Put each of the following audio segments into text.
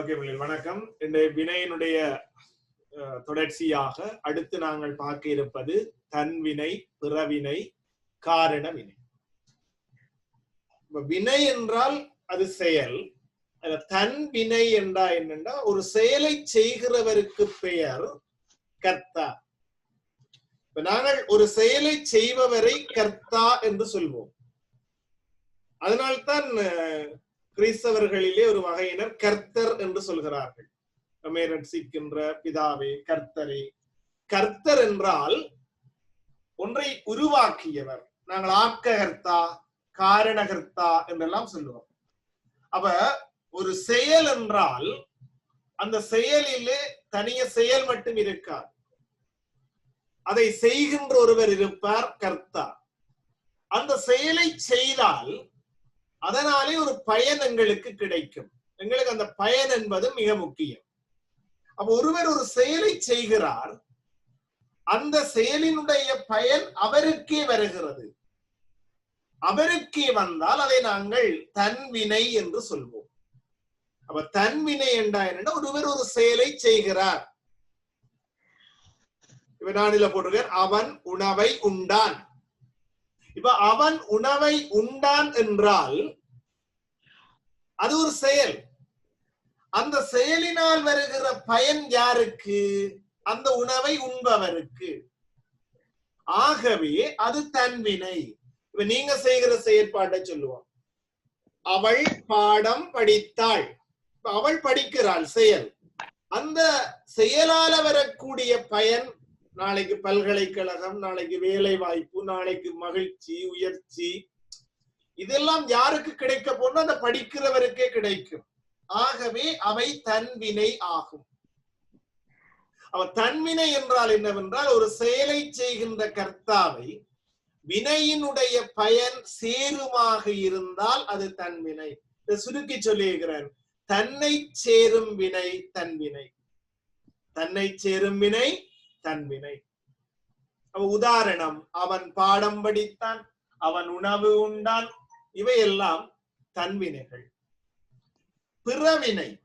Okay வணக்கம். இந்த வினையினுடைய தொடர்ச்சியாக அடுத்து நாங்கள் பார்க்க இருப்பது தன்வினை பிறவினை காரண வினை. வினை என்றால் அது செயல். தன் வினை என்றா என்னென்றா ஒரு செயலை செய்கிறவருக்கு பெயர் கர்த்தா. இப்ப நாங்கள் ஒரு செயலை செய்பவரை கர்த்தா என்று சொல்வோம். அதனால்தான் கிறிஸ்தவர்களிலே ஒரு வகையினர் கர்த்தர் என்று சொல்கிறார்கள். நம்மை ரட்சிக்கின்ற பிதாவே கர்த்தரே. கர்த்தர் என்றால் ஒன்றை உருவாக்கியவர். நாங்கள் ஆக்ககர்த்தா காரணகர்த்தா என்றெல்லாம் சொல்லுவோம். அப்ப ஒரு செயல் என்றால் அந்த செயலிலே தனிய செயல் மட்டும் இருக்காது. அதை செய்கின்ற ஒருவர் இருப்பார் கர்த்தா. அந்த செயலை செய்தால் அதனாலே ஒரு பயன் எங்களுக்கு கிடைக்கும். எங்களுக்கு அந்த பயன் என்பது மிக முக்கியம். அப்ப ஒருவர் ஒரு செயலை செய்கிறார் அந்த செயலினுடைய பயன் அவருக்கே வருகிறது. அவருக்கே வந்தால் அதை நாங்கள் தன்வினை என்று சொல்வோம். அப்ப தன்வினை என்றா என்னன்னா ஒருவர் ஒரு செயலை செய்கிறார். இப்ப நானில போட்டிருக்கேன் அவன் உணவை உண்டான். இப்ப அவன் உணவை உண்டான் என்றால் அது ஒரு செயல். அந்த செயலினால் வருகிற பயன் யாருக்கு? அந்த உணவை உண்பவருக்கு. ஆகவே அது தன்வினை இப்ப நீங்க செய்கிற செயற்பாட்டை சொல்லுவோம். அவள் பாடம் படித்தாள். இப்ப அவள் படிக்கிறாள் செயல். அந்த செயலால வரக்கூடிய பயன் நாளைக்கு பல்கலைக்கழகம் நாளைக்கு வேலை வாய்ப்பு நாளைக்கு மகிழ்ச்சி உயர்ச்சி. இதெல்லாம் யாருக்கு கிடைக்க போனா அந்த படிக்கிறவருக்கே கிடைக்கும். ஆகவே அவை தன்வினை ஆகும். அவ தன்வினை என்றால் என்னவென்றால் ஒரு செயலை செய்கின்ற கர்த்தாவை வினையினுடைய பயன் சேருமாக இருந்தால் அது தன்வினை. சுருக்கி சொல்லியிருக்கிறார். தன்னை சேரும் வினை தன்வினை. தன்னை சேரும் வினை தன் வினை உதாரணம் அவன் பாடம் படித்தான் அவன் உணவு உண்டான் இவையெல்லாம் தன்வினைகள். பிறவினை.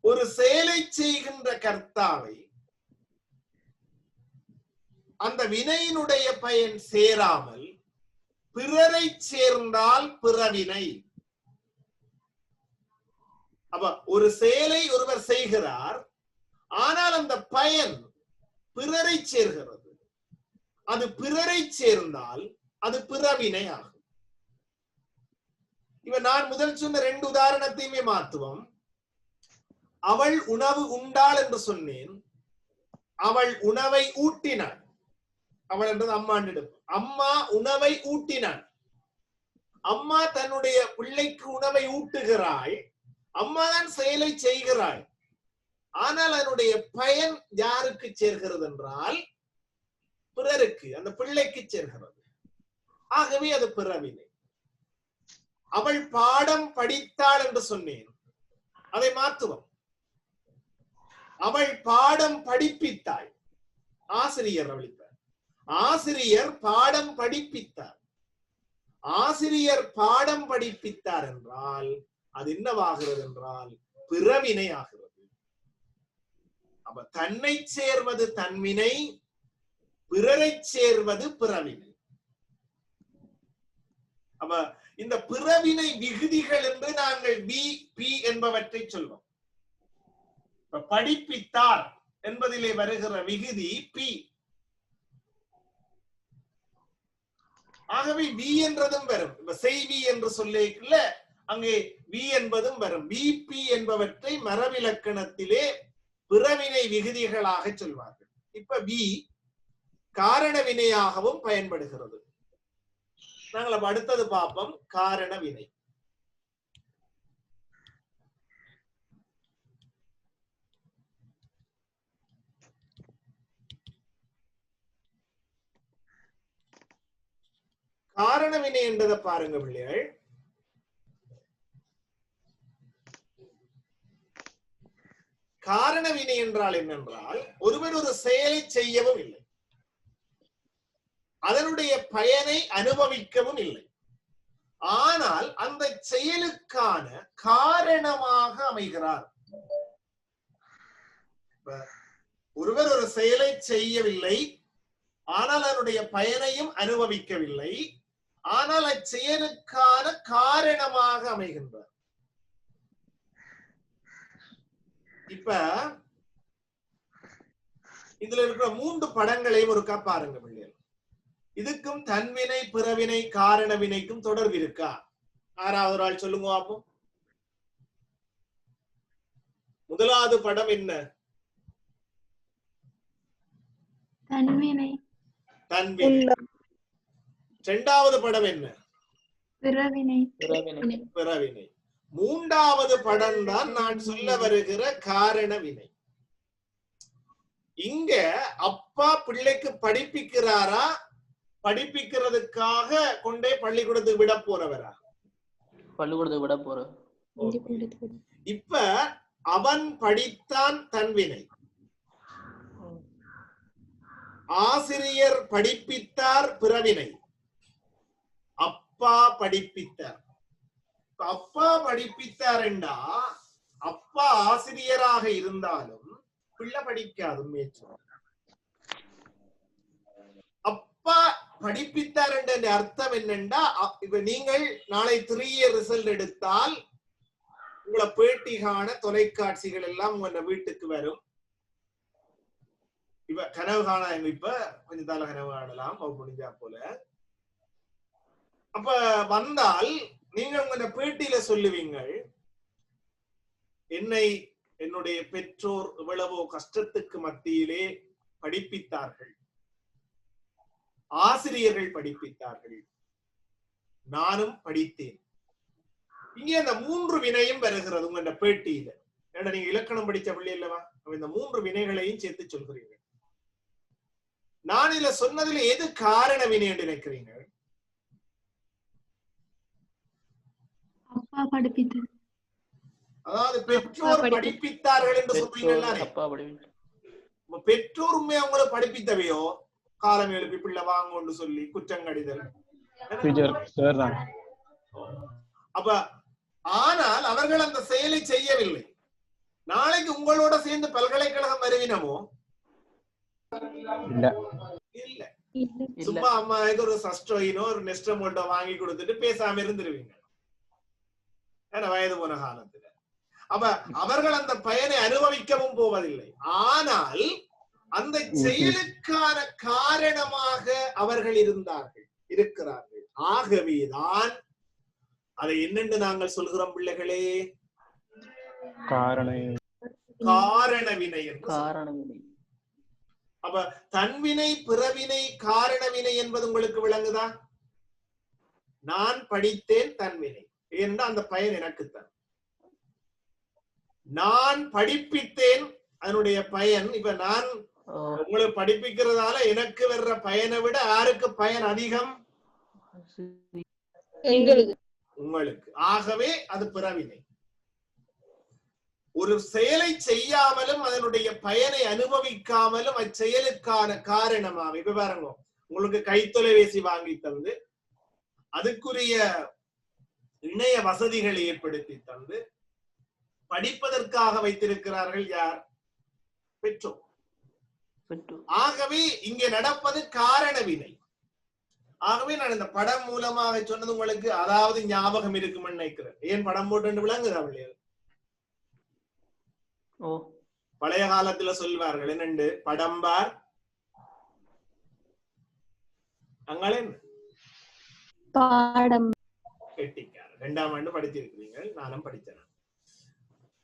ஒரு செயலை செய்கின்ற கர்த்தாவை அந்த வினையினுடைய பயன் சேராமல் பிறரை சேர்ந்தால் பிறவினை. அப்ப ஒரு செயலை ஒருவர் செய்கிறார் ஆனால் அந்த பயன் பிறரை சேர்கிறது. அது பிறரை சேர்ந்தால் அது பிறவினை ஆகும். இவ நான் முதல் சொன்ன ரெண்டு உதாரணத்தையுமே மாத்துவோம். அவள் உணவு உண்டாள் என்று சொன்னேன். அவள் உணவை ஊட்டினாள். அவள் என்றது அம்மாண்டிடம். அம்மா உணவை ஊட்டினாள். அம்மா தன்னுடைய பிள்ளைக்கு உணவை ஊட்டுகிறாள். அம்மா தான் செயலை செய்கிறாள். ஆனால் அதனுடைய பயன் யாருக்கு சேர்கிறது என்றால் பிறருக்கு அந்த பிள்ளைக்கு சேர்கிறது. ஆகவே அது பிறவினை. அவள் பாடம் படித்தாள் என்று சொன்னேன். அதை மாத்துவோம் அவள் பாடம் படிப்பித்தாள். ஆசிரியர் அவளித்தார் ஆசிரியர் பாடம் படிப்பித்தார். ஆசிரியர் பாடம் படிப்பித்தார் என்றால் அது என்னவாகிறது என்றால் பிறவினை ஆகிறது அப்ப தன்னை சேர்வது தன்வினை பிறரை சேர்வது பிறவினை. அப்ப இந்த பிறவினை விகுதிகள் என்று நாங்கள் பி பி என்பவற்றை சொல்வோம். படிப்பித்தார் என்பதிலே வருகிற விகுதி பி. ஆகவே வி என்றதும் வரும். இப்ப செய்வி என்று சொல்லிக்கல அங்கே வி என்பதும் வரும். விபி என்பவற்றை மரபிலக்கணத்திலே பிறவினை விகுதிகளாக சொல்வார்கள். இப்ப வி காரண வினையாகவும் பயன்படுகிறது. நாங்கள் அடுத்தது பார்ப்போம். காரண வினை காரண வினை என்றதை பாருங்க பிள்ளைகள். காரண வினை என்றால் என்னென்றால் ஒருவர் ஒரு செயலை செய்யவும் இல்லை. அதனுடைய பயனை அனுபவிக்கவும் இல்லை. ஆனால் அந்த செயலுக்கான காரணமாக அமைகிறார். ஒருவர் ஒரு செயலை செய்யவில்லை ஆனால் அதனுடைய பயனையும் அனுபவிக்கவில்லை ஆனால் அச்செயலுக்கான காரணமாக அமைகின்றார். இப்ப இதுல இருக்கிற மூன்று படங்களையும் ஒருக்கா பாருங்க பிள்ளைகள். இதுக்கும் தன்வினை பிறவினை காரண வினைக்கும் தொடர்பு இருக்கா? ஆறாவது ஆள் சொல்லுங்க பாப்போம். முதலாவது படம் என்ன? தன்வினை. தன்வினை. இரண்டாவது படம் என்ன? பிறவினை. பிறவினை. பிறவினை. மூன்றாவது படம் தான் நான் சொல்ல வருகிற காரண வினை இங்க அப்பா பிள்ளைக்கு படிப்பிக்கிறாரா? படிப்பிக்கிறதுக்காக கொண்டே பள்ளிக்கூடத்துக்கு விட போறவரா? பள்ளிக்கூடத்துக்கு விட போற. இப்ப அவன் படித்தான் தன்வினை ஆசிரியர் படிப்பித்தார் பிறவினை. அப்பா படிப்பித்தார். அப்பா படிப்பித்தாருண்டா. அப்பா ஆசிரியராக இருந்தாலும் பிள்ளை படிக்காது மேய்ச்சல் அப்பா படிப்பித்தார் என்ற அர்த்தம் என்னண்டா? இப்ப நீங்கள் நாளை த்ரீ இயர் ரிசல்ட் எடுத்தால் உங்களை பேட்டி காண தொலைக்காட்சிகள் எல்லாம் உங்க வீட்டுக்கு வரும். இப்ப கனவு காண இப்ப கொஞ்சம் தால கனவு காணலாம் முடிஞ்சா போல. அப்ப வந்தால் நீங்க உங்க பேட்டியில சொல்லுவீங்கள் என்னை என்னுடைய பெற்றோர் எவ்வளவோ கஷ்டத்துக்கு மத்தியிலே படிப்பித்தார்கள். ஆசிரியர்கள் படிப்பித்தார்கள். நானும் படித்தேன். இங்கே அந்த மூன்று வினையும் வருகிறது உங்க பேட்டியில. ஏன்னா நீங்க இலக்கணம் படிச்ச பிள்ளை இல்லவா இந்த மூன்று வினைகளையும் சேர்த்து சொல்கிறீங்க நான் இதுல சொன்னதுல எது காரண வினை என்று நினைக்கிறீங்க அப்பா படிப்பித்தது அதாவது பெற்றோர் படிப்பி- படிப்பித்தார்கள் என்று இப்ப பெற்றோர் உண்மையா அவங்களை படிப்பித்தவையோ? காலம் எழுப்பி பிள்ளை வாங்கன்னு சொல்லி சார் தான். அப்ப ஆனால் அவர்கள் அந்த செயலை செய்யவில்லை. நாளைக்கு உங்களோட சேர்ந்து பல்கலைக்கழகம் வருவினமோ இல்ல. இல்ல. சும்மா அம்மா ஏதோ ஒரு சஸ்டோயினோ ஒரு நெஸ்டமோட்டோ வாங்கி கொடுத்துட்டு பேசாம இருந்துருவீங்க. வயது போன காலத்துல? அப்ப அவர்கள் அந்த பயனை அனுபவிக்கவும் போவதில்லை. ஆனால் அந்த செயலுக்கான காரணமாக அவர்கள் இருந்தார்கள் இருக்கிறார்கள். ஆகவேதான் அதை என்னென்று நாங்கள் சொல்கிறோம் பிள்ளைகளே? காரண காரண வினை அப்ப தன்வினை பிறவினை காரண வினை என்பது உங்களுக்கு விளங்குதா? நான் படித்தேன் தன்வினை ஏனென்றால் அந்த பயன் எனக்குத்தான் நான் படிப்பித்தேன் அதனுடைய பயன். இப்ப நான் ஓ, உங்களை படிப்பிக்கிறதால எனக்கு வர்ற பயனை விட யாருக்கு பயன் அதிகம்? உங்களுக்கு. ஆகவே அது பிறவினை. ஒரு செயலை செய்யாமலும் அதனுடைய பயனை அனுபவிக்காமலும் அச்செயலுக்கான காரணமாக இப்ப பாருங்க உங்களுக்கு கைத்தொலைபேசி வாங்கி தந்து அதுக்குரிய இணைய வசதிகளை ஏற்படுத்தி தந்து படிப்பதற்காக வைத்திருக்கிறார்கள் யார்? பெற்றோர். ஆகவே இங்கே நடப்பது காரண வினை ஆகவே நான் இந்த படம் மூலமாக சொன்னது உங்களுக்கு அதாவது ஞாபகம் இருக்கும்னு நினைக்கிறேன். ஏன் படம் போட்டு விளங்குதா பிள்ளைகள் ஓ. பழைய காலத்துல சொல்வார்கள் என்னண்டு? படம் பார். அங்களே பாடம். கெட்டிக்கார் ரெண்டாம் ஆண்டு படித்திருக்கிறீங்க நானும் படித்தேன்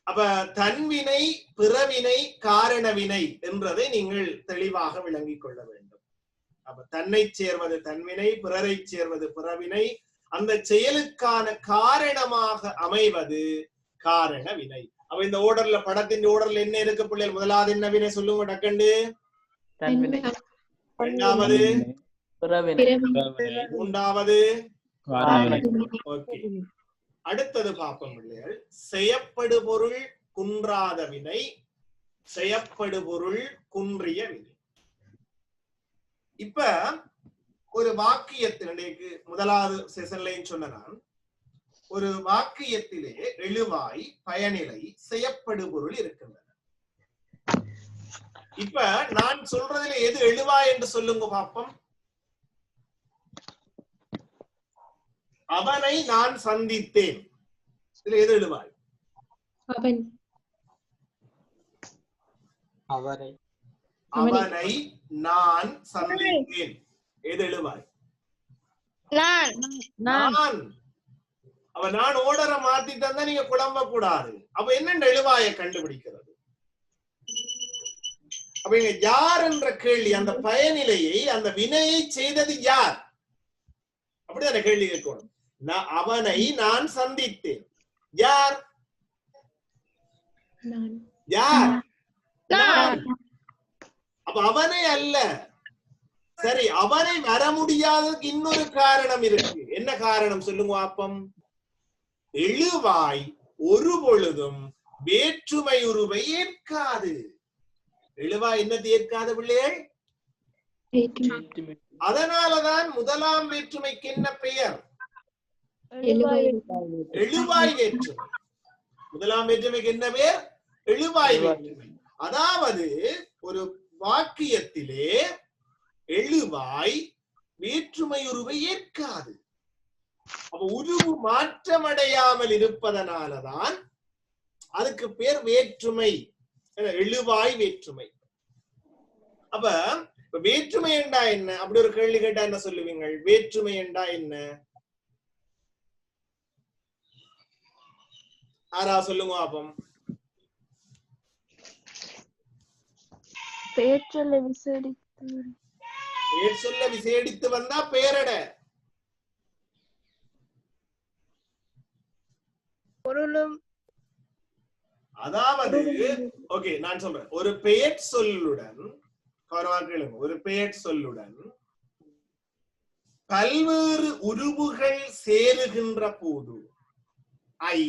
அப்ப தன்வினை பிறவினை காரண வினை என்றதை நீங்கள் தெளிவாக விளங்கிக் கொள்ள வேண்டும். அப்ப தன்னை சேர்வது தன்வினை பிறரை சேர்வது பிறவினை அந்த செயலுக்கான காரணமாக அமைவது காரண வினை அப்ப இந்த ஓர்டர்ல படத்தின் ஓர்டர்ல என்ன இருக்கு பிள்ளைகள்? முதலாவது என்ன வினை சொல்லுங்க டக்கண்டு? இரண்டாவது மூன்றாவது? அடுத்தது பார்ப்போம் பிள்ளைகள். செய்யப்படு பொருள் குன்றாத வினை செய்யப்படு பொருள் குன்றிய வினை. இப்ப ஒரு வாக்கியத்தில் முதலாவது செஷன்லையும் சொன்ன நான்? ஒரு வாக்கியத்திலே எழுவாய் பயனிலை செய்யப்படுபொருள் இருக்கின்றன. இப்ப நான் சொல்றதுல எது எழுவாய் என்று சொல்லுங்க பாப்போம் அவனை நான் சந்தித்தேன். இதுல எது எழுவாய்? அவன். அவரை. அவனை. நான் சந்தித்தேன். எது எழுவாய்? நான். நான். அவ நான் ஓடரை மாத்தி தந்தா நீங்க குழம்ப கூடாது அப்ப என்னென்ன எழுவாய கண்டுபிடிக்கிறது? அப்ப இங்க யார் என்ற கேள்வி அந்த பயனிலையை அந்த வினையை செய்தது யார்? அப்படிதானே கேள்வி கேட்கணும். அவனை நான் சந்தித்தேன். யார்? நான். யார்? அப்ப அவனே அல்ல. சரி அவனை வர முடியாததுக்கு இன்னொரு காரணம் இருக்கு. என்ன காரணம் சொல்லுங்க அப்பம் எழுவாய் ஒரு பொழுதும் வேற்றுமை உருவை ஏற்காது. எழுவாய் என்னது ஏற்காத பிள்ளைகள்? அதனாலதான் முதலாம் வேற்றுமைக்கு என்ன பெயர்? எழுவாய் வேற்றுமை முதலாம் வேற்றுமைக்கு என்ன பெயர்? எழுவாய் வேற்றுமை அதாவது ஒரு வாக்கியத்திலே எழுவாய் வேற்றுமை உருவை ஏற்காது. அப்ப உருவு மாற்றமடையாமல் இருப்பதனாலதான் அதுக்கு பேர் வேற்றுமை. எழுவாய் வேற்றுமை. அப்ப வேற்றுமை என்றா என்ன? அப்படி ஒரு கேள்வி கேட்டா என்ன சொல்லுவீங்க வேற்றுமை என்றா என்ன? ஆரா சொல்லுங்க அப்பம் பெயர் சொல்ல விசேடித்து பேர் சொல்ல விசேடித்து வந்தா பேரட பொருளும் அதாவது ஓகே நான் சொல்றேன் ஒரு பெயர் சொல்லுடன் கௌரவா கேளுங்க ஒரு பெயர் சொல்லுடன் பல்வேறு உருவுகள் சேருகின்ற போது ஐ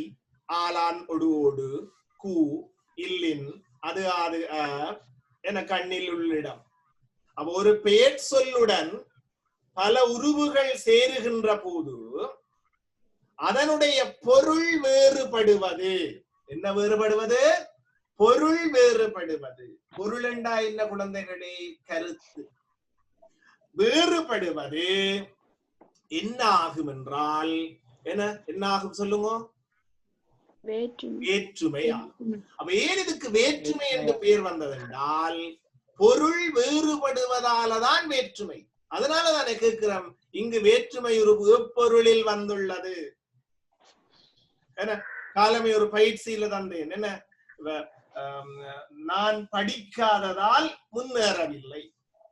ஆலான் ஒடுவோடு கூ இல்லின் அது அது என கண்ணில் உள்ளிடம். அப்ப ஒரு பெயர் சொல்லுடன் பல உருவுகள் சேருகின்ற போது அதனுடைய பொருள் வேறுபடுவது. என்ன வேறுபடுவது? பொருள் வேறுபடுவது. பொருள் என்றா என்ன குழந்தைகளே? கருத்து. வேறுபடுவது என்ன ஆகும் என்றால் என்ன என்ன ஆகும் சொல்லுங்க? வேற்றுமை. வேற்றுமை ஆகும். அப்ப ஏன் இதுக்கு வேற்றுமை என்று பெயர் வந்ததென்றால் பொருள் வேறுபடுவதாலதான் வேற்றுமை. அதனால தானே கேட்கிறோம் இங்கு வேற்றுமை ஒரு எப்பொருளில் வந்துள்ளது? என்ன? காலமே ஒரு பயிற்சியில தந்தேன். என்ன? நான் படிக்காததால் முன்னேறவில்லை.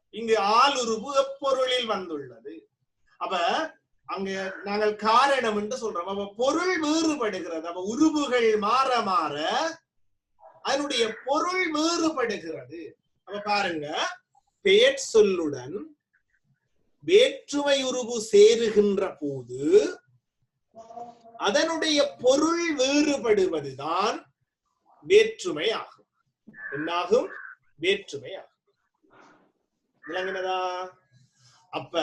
இங்கு ஆளுருவு எப்பொருளில் வந்துள்ளது. அப்ப அங்க நாங்கள் காரணம் என்று சொல்றோம். அப்ப பொருள் வேறுபடுகிறது. அப்ப உருவுகள் மாற மாற அதனுடைய பொருள் வேறுபடுகிறது. அப்ப பாருங்க பெயர் சொல்லுடன் வேற்றுமை உருவு சேருகின்ற போது அதனுடைய பொருள் வேறுபடுவதுதான் வேற்றுமை ஆகும். என்னாகும்? வேற்றுமை ஆகும். விளங்கினதா அப்ப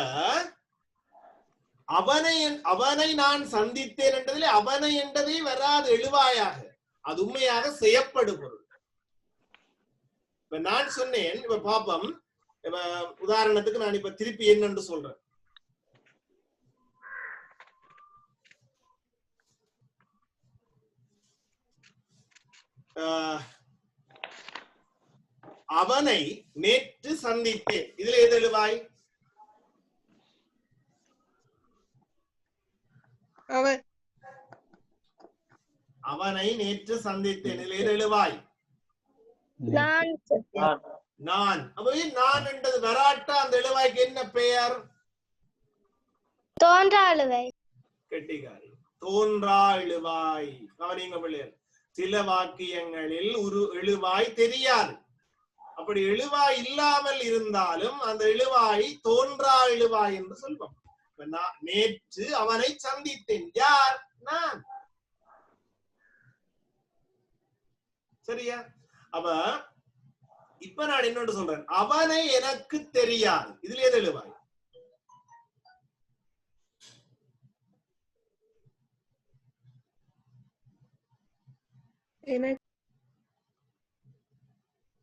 அவனை அவனை நான் சந்தித்தேன் என்றதில் அவனை என்றதே வராது எழுவாயாக. அது உண்மையாக செய்யப்படும் பொருள் இப்ப நான் சொன்னேன் இப்ப பாப்பம் இப்ப உதாரணத்துக்கு நான் இப்ப திருப்பி என்னன்னு சொல்றேன். ஆஹ், அவனை நேற்று சந்தித்தேன். இதுல எது எழுவாய்? அவன் அவனை நேற்று சந்தித்தேன். இதுல எது எழுவாய்? நான். நான். நான். அப்ப ஏன் நான் என்றது வராட்டா? அந்த எழுவாய்க்கு என்ன பெயர்? தோன்றாளுவை கெட்டிகாரி தோன்றா எழுவாய். கவனிங்க பிள்ளைகள் சில வாக்கியங்களில் ஒரு எழுவாய் தெரியாது. அப்படி எழுவாய் இல்லாமல் இருந்தாலும் அந்த எழுவாய் தோன்றா எழுவாய் என்று சொல்வோம். நேற்று அவனை சந்தித்தேன். யார்? நான். சரியா? அவ இப்ப நான் இன்னொன்று சொல்றேன். அவனை எனக்கு தெரியாது. இதுல எது எழுவாய்?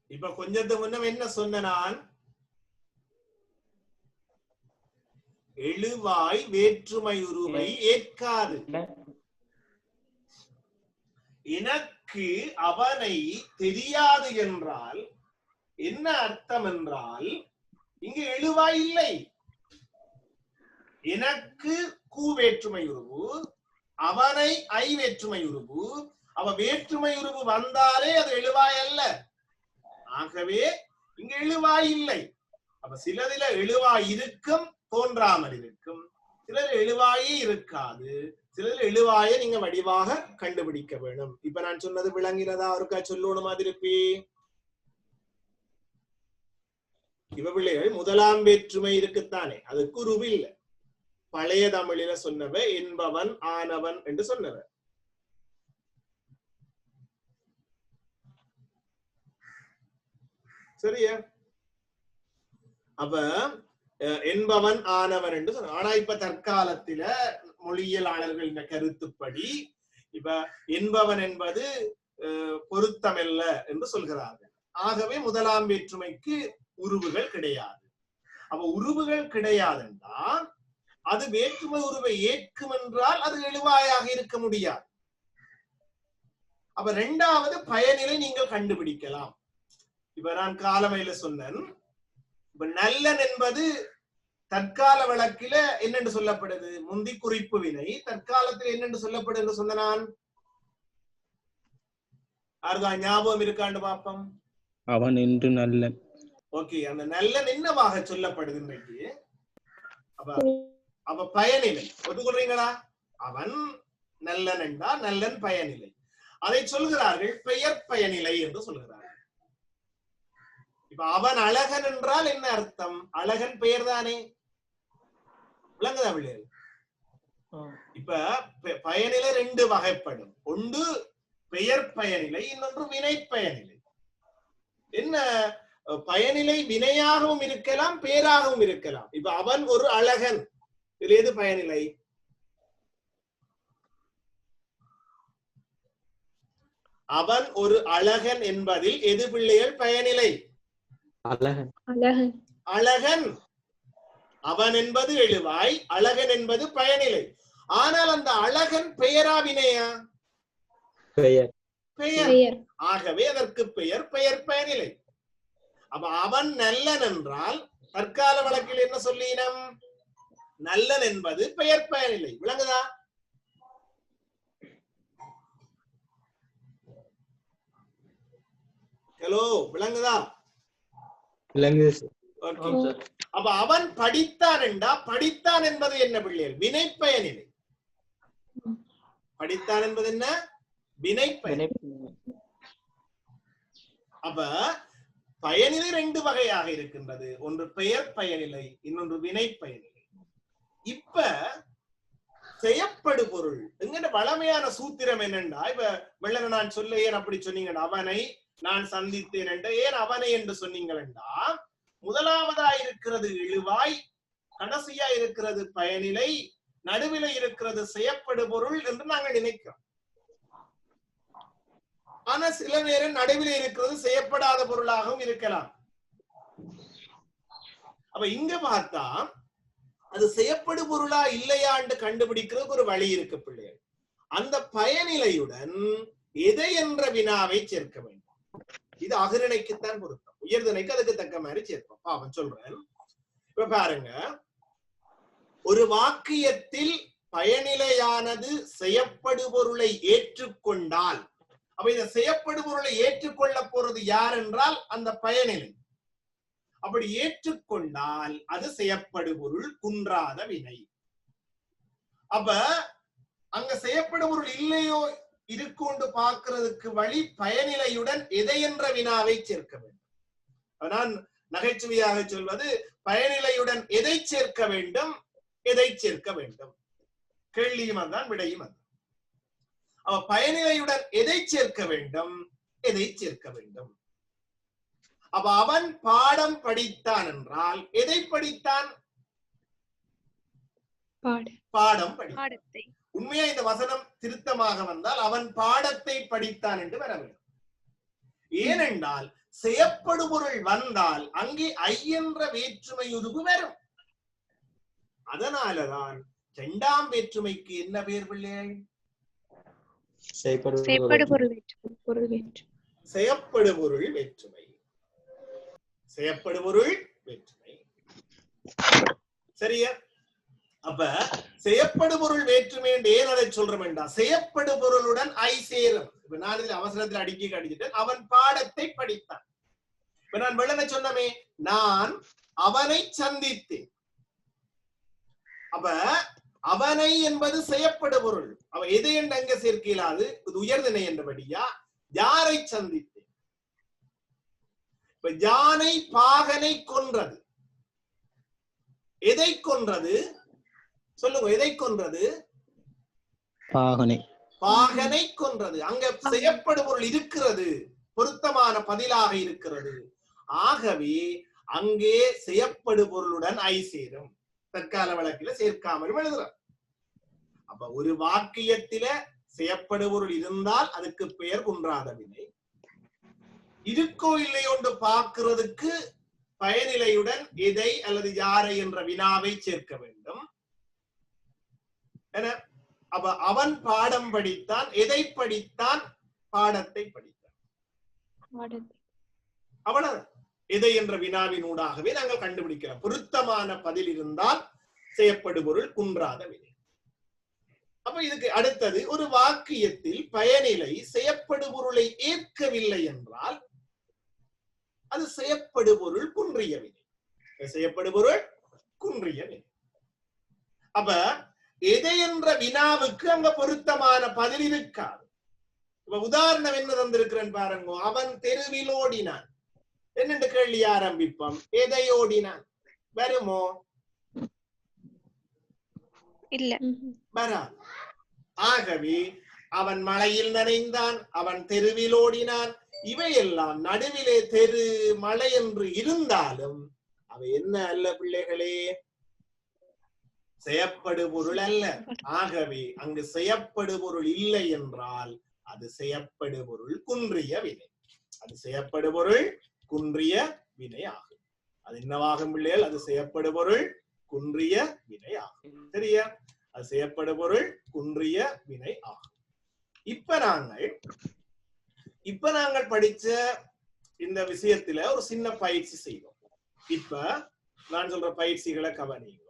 இப்ப கொஞ்சத்துக்கு முன்ன என்ன சொன்ன நான் எழுவாய் வேற்றுமை உருவை ஏற்காது. எனக்கு அவனை தெரியாது என்றால் என்ன அர்த்தம் என்றால் இங்கு எழுவாய் இல்லை. எனக்கு கூ வேற்றுமை உருவு அவனை ஐ வேற்றுமை உருவு அவ வேற்றுமை உருவு வந்தாலே அது எழுவாய் அல்ல. ஆகவே இங்க எழுவாய் இல்லை. அப்ப சிலதில எழுவாய் இருக்கும் தோன்றாமல் இருக்கும் சிலர் எழுவாயே இருக்காது. சிலர் எழுவாயை நீங்க வடிவாக கண்டுபிடிக்க வேணும். இப்ப நான் சொன்னது விளங்கினதா அவருக்கா சொல்லணுமா திருப்பி இவ பிள்ளைகள் முதலாம் வேற்றுமை இருக்குத்தானே? அதுக்கு உருவு இல்லை பழைய தமிழில சொன்னவ என்பவன் ஆனவன் என்று சொன்னவ. சரியா? அப்ப என்பவன் ஆனவன் என்று சொன்ன ஆனா இப்ப தற்காலத்தில மொழியியலாளர்கள் இந்த கருத்துப்படி இப்ப என்பவன் என்பது பொருத்தமல்ல என்று சொல்கிறார்கள். ஆகவே முதலாம் வேற்றுமைக்கு உருவுகள் கிடையாது. அப்ப உருவுகள் கிடையாதுன்றா அது வேற்றுமை உருவை ஏற்கும் என்றால் அது எழுவாயாக இருக்க முடியாது. அப்ப ரெண்டாவது பயனிலை நீங்கள் கண்டுபிடிக்கலாம். இப்ப நான் காலமையில சொன்னேன். இப்ப நல்லன் என்பது தற்கால வழக்கில என்னென்று சொல்லப்படுது? முந்தி குறிப்பு வினை தற்காலத்தில் என்னென்று சொல்லப்படுது என்று சொன்ன நான் யாருக்கா? ஞாபகம் இருக்காண்டு பாப்போம். அவன் என்று நல்லன். ஓகே அந்த நல்லன் என்னவாக சொல்லப்படுது இன்றைக்கு அப்ப அப்ப பயனிலை. ஒத்துக்கொள்றீங்களா? அவன் நல்லன் என்றா நல்லன் பயனிலை. அதை சொல்கிறார்கள் பெயர் பயனிலை என்று சொல்கிறார்கள் இப்ப அவன் அழகன் என்றால் என்ன அர்த்தம்? அழகன் பெயர் தானே விளங்குதா பிள்ளைகள் இப்ப பயனிலை ரெண்டு வகைப்படும். ஒன்று பெயர் பயனிலை இன்னொன்று வினை பயனிலை. என்ன? பயனிலை வினையாகவும் இருக்கலாம் பெயராகவும் இருக்கலாம். இப்ப அவன் ஒரு அழகன். இதுல எது பயனிலை? அவன் ஒரு அழகன் என்பதில் எது பிள்ளைகள் பயனிலை? அழகன். அழகன். அழகன். அவன் என்பது எழுவாய் அழகன் என்பது பயனிலை. ஆனால் அந்த அழகன் பெயரா. வினையா பெயர். பெயர். ஆகவே அதற்கு பெயர் பெயர் பயனிலை. அப்ப அவன் நல்லன் என்றால் தற்கால வழக்கில் என்ன சொல்லினம்? நல்லன் என்பது பெயர் பயனிலை. விளங்குதா? ஹலோ விளங்குதா. அப்ப அவன் படித்தான் என்றா படித்தான் என்பது என்ன பிள்ளைகள் வினை பயனிலை படித்தான் என்பது என்ன? வினை பயன் அப்ப பயனிலை ரெண்டு வகையாக இருக்கின்றது. ஒன்று பெயர் பயனிலை இன்னொன்று வினை பயனிலை இப்ப செய்யப்படு பொருள் எங்கட வளமையான சூத்திரம் என்னண்டா? இப்ப வெள்ளன நான் சொல்ல ஏன் அப்படி சொன்னீங்க அவனை நான் சந்தித்தேன் என்ற ஏன் அவனை என்று சொன்னீங்களா முதலாவதா இருக்கிறது இழுவாய் கடைசியா இருக்கிறது பயனிலை நடுவில இருக்கிறது செய்யப்படு பொருள் என்று நாங்கள் நினைக்கிறோம். ஆனா சில நேரம் நடுவில் இருக்கிறது செய்யப்படாத பொருளாகவும் இருக்கலாம். அப்ப இங்க பார்த்தா அது செய்யப்படு பொருளா இல்லையாண்டு கண்டுபிடிக்கிறதுக்கு ஒரு வழி இருக்கு பிள்ளைகள். அந்த பயனிலையுடன் எதை என்ற வினாவை சேர்க்க வேண்டும்? இது அகிரணைக்குத்தான் பொருத்தம். உயர்தனைக்கு அதுக்கு தக்க மாதிரி சேர்ப்போம். பாவம் சொல்றேன். இப்ப பாருங்க. ஒரு வாக்கியத்தில் பயனிலையானது செய்யப்படுபொருளை ஏற்றுக்கொண்டால் அப்ப இந்த செய்யப்படுபொருளை ஏற்றுக்கொள்ள போறது யார் என்றால் அந்த பயனிலை. அப்படி ஏற்றுக்கொண்டால் அது செய்யப்படுபொருள் குன்றாத வினை. அப்ப அங்க செய்யப்படும் இல்லையோ இருக்குண்டு பார்க்கிறதுக்கு வழி பயனிலையுடன் எதை என்ற வினாவை சேர்க்க வேண்டும். நான் நகைச்சுவையாக சொல்வது பயனிலையுடன் எதை சேர்க்க வேண்டும் எதை சேர்க்க வேண்டும்? கேள்வியும் அதான் விடையும் அதான் அவ பயனிலையுடன் எதை சேர்க்க வேண்டும் எதை சேர்க்க வேண்டும்? அப்ப அவன் பாடம் படித்தான் என்றால் எதை படித்தான்? பாட பாடம் படித்தான். பாடத்தை. உண்மையா இந்த வசனம் திருத்தமாக வந்தால் அவன் பாடத்தை படித்தான் என்று வர வேண்டும். ஏனென்றால் செயப்படுபொருள் வந்தால் அங்கே ஐ என்ற வேற்றுமை உருவு வரும். அதனாலதான் இரண்டாம் வேற்றுமைக்கு என்ன பேர் பிள்ளைகள் செயப்படுபொருள் வேற்றுமை செயப்படுபொருள் வேற்றுமை. சரியா? அப்ப செயப்படுபொருள் வேற்றுமை என்று ஏன் அதை சொல்றோம் என்றா செயப்படுபொருளுடன் ஐ சேரும். இப்ப நான் இதுல அவசரத்தில் அடுக்கி கடிச்சிட்டேன் அவன் பாடத்தை படித்தான். இப்ப நான் வெள்ளன சொன்னமே நான் அவனை சந்தித்தேன். அப்ப அவனை என்பது செய்யப்படு பொருள் அவ எதை என்று அங்க சேர்க்கையிலாது? இது உயர்தினை என்றபடியா யாரை சந்தித்தேன்? இப்ப யானை பாகனை கொன்றது. எதை கொன்றது? சொல்லுங்க எதை கொன்றது? பாகனை. பாகனை கொன்றது. அங்க செய்யப்படுபொருள் இருக்கிறது. பொருத்தமான பதிலாக இருக்கிறது. ஆகவே அங்கே செய்யப்படுபொருளுடன் ஐ சேரும். தற்கால வழக்கில சேர்க்காமலும் எழுதுறோம் அப்ப ஒரு வாக்கியத்தில செய்யப்படுபொருள் இருந்தால் அதுக்கு பெயர் குன்றாத வினை. இருக்கோ இல்லையோ என்று பார்க்கிறதுக்கு பயனிலையுடன் எதை அல்லது யாரை என்ற வினாவை சேர்க்க வேண்டும். என அப்ப அவன் பாடம் படித்தான் எதை படித்தான்? பாடத்தை படித்தான். பாடத்தை. அவ்வளவு எதை என்ற வினாவின் ஊடாகவே நாங்கள் கண்டுபிடிக்கிறோம் பொருத்தமான பதில் இருந்தால் செய்யப்படுபொருள் குன்றாத வினை. அப்ப இதுக்கு அடுத்தது ஒரு வாக்கியத்தில் பயனிலை செய்யப்படுபொருளை ஏற்கவில்லை என்றால் அது செய்யப்படுபொருள் குன்றிய வினை. செய்யப்படுபொருள் குன்றிய வினை. அப்ப எதை என்ற வினாவுக்கு அங்க பொருத்தமான பதில் இருக்காது. இப்ப உதாரணம் என்ன தந்திருக்கிறேன் பாருங்க அவன் தெருவில் ஓடினான். என்னென்று கேள்வி ஆரம்பிப்போம்? எதை ஓடினான்? வருமோ? இல்ல. வராது ஆகவே அவன் மழையில் நனைந்தான் அவன் தெருவில் ஓடினான். இவையெல்லாம் நடுவிலே தெரு மழை என்று இருந்தாலும் அவை என்ன அல்ல பிள்ளைகளே? செயப்படுபொருள் அல்ல ஆகவே அங்கு செயப்படுபொருள் இல்லை என்றால் அது செயப்படுபொருள் குன்றிய வினை. அது செயப்படுபொருள் குன்றிய வினை ஆகும் அது என்னவாகும் பிள்ளைகள்? அது செயப்படுபொருள் குன்றிய வினை ஆகும் சரியா? அது செய்யப்படுபொருள் குன்றிய வினை ஆகும் இப்ப நாங்கள் இப்ப நாங்கள் படிச்ச இந்த விஷயத்துல ஒரு சின்ன பயிற்சி செய்வோம். இப்ப நான் சொல்ற பயிற்சிகளை கவனியும்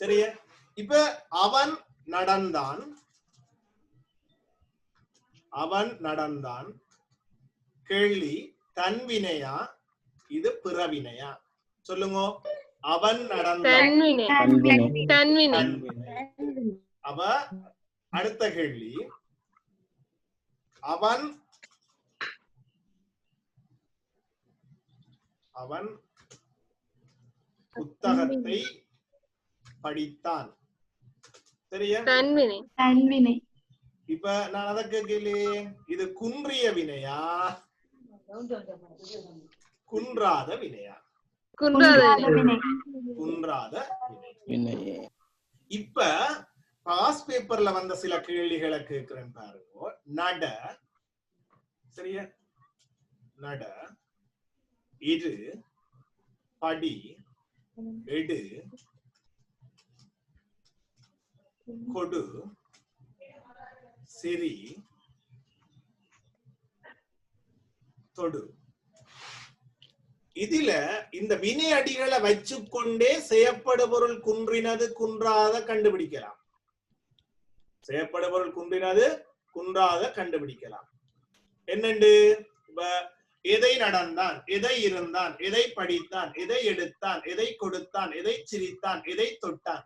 சரியா? இப்ப அவன் நடந்தான். அவன் நடந்தான். கேள்வி தன்வினையா இது பிறவினையா? சொல்லுங்க. அவன் நடந்தான். அவ அடுத்த கேள்வி. அவன் அவன் புத்தகத்தை படித்தான். சரியா? தன்வினை. தன்வினை. இப்ப நான் அதை கேட்கலையே இது குன்றிய வினையா? குன்றாத வினையா? குன்றாத வினை. குன்றாத வினை வினை. இப்ப பாஸ் பேப்பர்ல வந்த சில கேள்விகளை கேட்கிறேன் பாருங்க. நட. சரியா? நட. இரு. படி. எடு. கொடு. சிரி. தொடு. இதுல இந்த வினை அடிகளை வச்சுக்கொண்டே செய்யப்படுபொருள் குன்றினது குன்றாத கண்டுபிடிக்கலாம். செய்யப்படுபொருள் குன்றினது குன்றாத கண்டுபிடிக்கலாம். என்னண்டு? இப்ப எதை நடந்தான் எதை இருந்தான் எதை படித்தான் எதை எடுத்தான் எதை கொடுத்தான் எதை சிரித்தான் எதை தொட்டான்?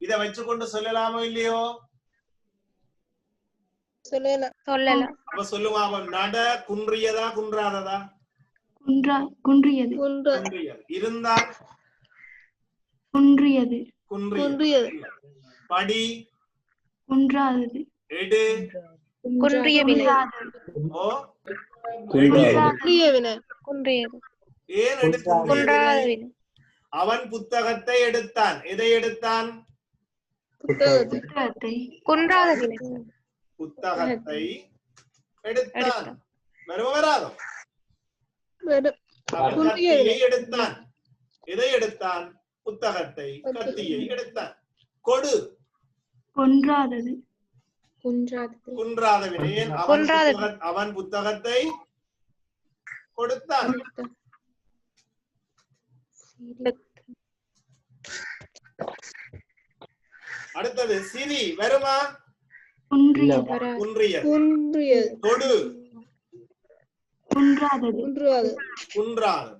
இதை வச்சுக்கொண்டு சொல்லலாமோ இல்லையோ? சொல்லலாம் அப்ப சொல்லுங்க அவன்? நட குன்றியதா குன்றாததா? குன்றா குன்றியது. குன்று. குன்றியது. படி? குன்றாதது. எடு? குன்றிய அவன் புத்தகத்தை எடுத்தான். எதை எடுத்தான்? புத்தகத்தை. குன்றாத புத்தகத்தை எடுத்தான். வரும. வராதோ கத்தியை எடுத்தான். எதை எடுத்தான்? புத்தகத்தை கத்தியை. எடுத்தான். கொடு. கொன்றாதது. அவன் புத்தகத்தை கொடுத்தான். அடுத்தது சிரி வருமா?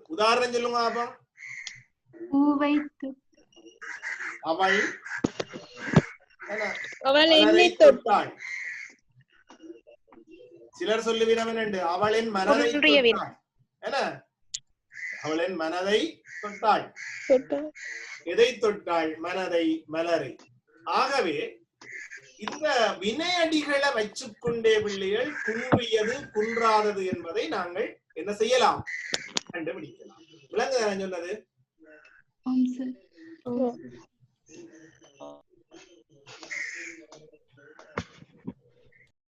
உதாரணம் சொல்லுங்க அவள். அவள் என்னை தொட்டாள். சிலர் சொல்லுவினவன் உண்டு அவளின் மனதை என்ன? அவளின் மனதை தொட்டாள். தொட்டாள். எதை தொட்டாள்? மனதை மலரை ஆகவே இந்த வினையடிகளை வச்சுக்கொண்டே பிள்ளைகள் குன்றியது குன்றாதது என்பதை நாங்கள் என்ன செய்யலாம்? கண்டுபிடிக்கலாம். விளங்குதானே சொன்னது?